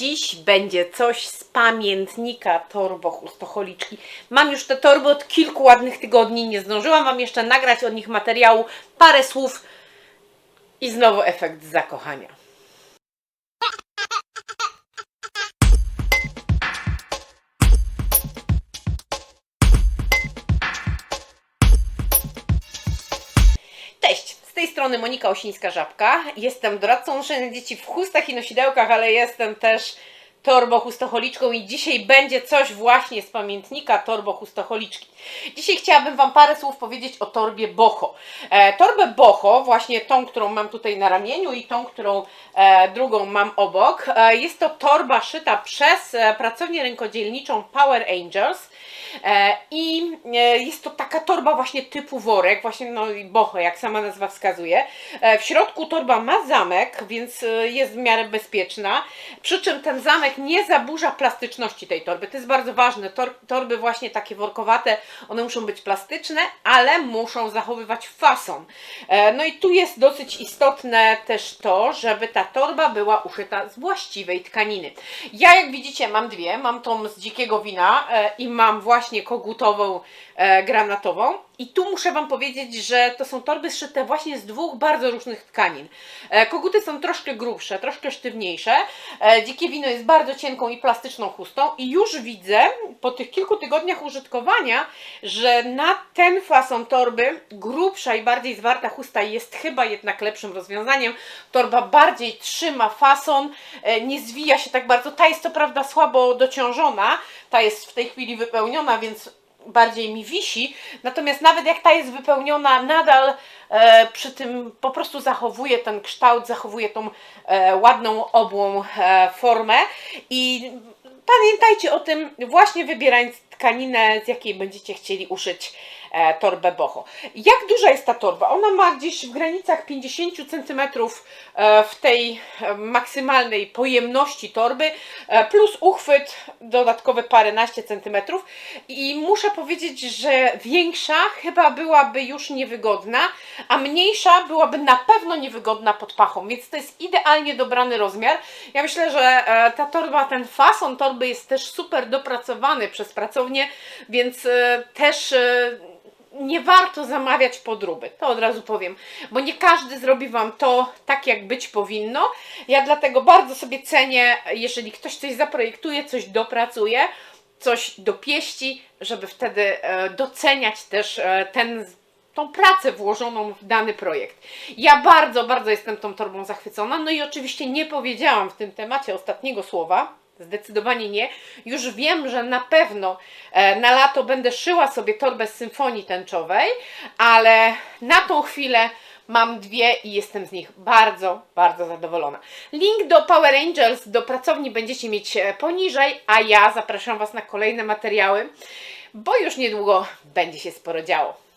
Dziś będzie coś z pamiętnika torbochustocholiczki. Mam już te torby od kilku ładnych tygodni, nie zdążyłam Wam jeszcze nagrać od nich materiału, parę słów i znowu efekt zakochania. Tej strony Monika Osińska-Żabka. Jestem doradcą noszenia dzieci w chustach i nosidełkach, ale jestem też torbochustocholiczką i dzisiaj będzie coś właśnie z pamiętnika torbochustocholiczki. Dzisiaj chciałabym Wam parę słów powiedzieć o torbie Boho. E, torbę Boho, właśnie tą, którą mam tutaj na ramieniu i tą, którą e, drugą mam obok, e, jest to torba szyta przez e, pracownię rękodzielniczą Power Angels. E, I e, jest to taka torba właśnie typu worek, właśnie no boho, jak sama nazwa wskazuje. E, W środku torba ma zamek, więc e, jest w miarę bezpieczna. Przy czym ten zamek nie zaburza plastyczności tej torby. To jest bardzo ważne. Tor, torby właśnie takie workowate, one muszą być plastyczne, ale muszą zachowywać fason. E, No i tu jest dosyć istotne też to, żeby ta torba była uszyta z właściwej tkaniny. Ja jak widzicie mam dwie, mam tą z dzikiego wina e, i mam właśnie kogutową e, granatową. I tu muszę Wam powiedzieć, że to są torby zszyte właśnie z dwóch bardzo różnych tkanin. E, koguty są troszkę grubsze, troszkę sztywniejsze. E, dzikie wino jest bardzo cienką i plastyczną chustą i już widzę po tych kilku tygodniach użytkowania, że na ten fason torby grubsza i bardziej zwarta chusta jest chyba jednak lepszym rozwiązaniem. Torba bardziej trzyma fason, e, nie zwija się tak bardzo. Ta jest co prawda słabo dociążona, ta jest w tej chwili wypełniona, więc bardziej mi wisi. Natomiast nawet jak ta jest wypełniona, nadal e, przy tym po prostu zachowuje ten kształt, zachowuje tą e, ładną, obłą e, formę. I pamiętajcie o tym, właśnie wybierając tkaninę, z jakiej będziecie chcieli uszyć torbę boho. Jak duża jest ta torba? Ona ma gdzieś w granicach 50 cm e, w tej e, maksymalnej pojemności torby, e, plus uchwyt dodatkowe paręnaście centymetrów. I muszę powiedzieć, że większa chyba byłaby już niewygodna, a mniejsza byłaby na pewno niewygodna pod pachą, więc to jest idealnie dobrany rozmiar. Ja myślę, że e, ta torba, ten fason torby jest też super dopracowany przez pracownię, więc e, też e, nie warto zamawiać podróby, to od razu powiem, bo nie każdy zrobi Wam to tak, jak być powinno. Ja dlatego bardzo sobie cenię, jeżeli ktoś coś zaprojektuje, coś dopracuje, coś dopieści, żeby wtedy e, doceniać też e, ten tą pracę włożoną w dany projekt. Ja bardzo, bardzo jestem tą torbą zachwycona. No i oczywiście nie powiedziałam w tym temacie ostatniego słowa. Zdecydowanie nie. Już wiem, że na pewno e, na lato będę szyła sobie torbę z symfonii tęczowej, ale na tą chwilę mam dwie i jestem z nich bardzo, bardzo zadowolona. Link do Power Angels, do pracowni będziecie mieć e, poniżej, a ja zapraszam Was na kolejne materiały, bo już niedługo będzie się sporo działo.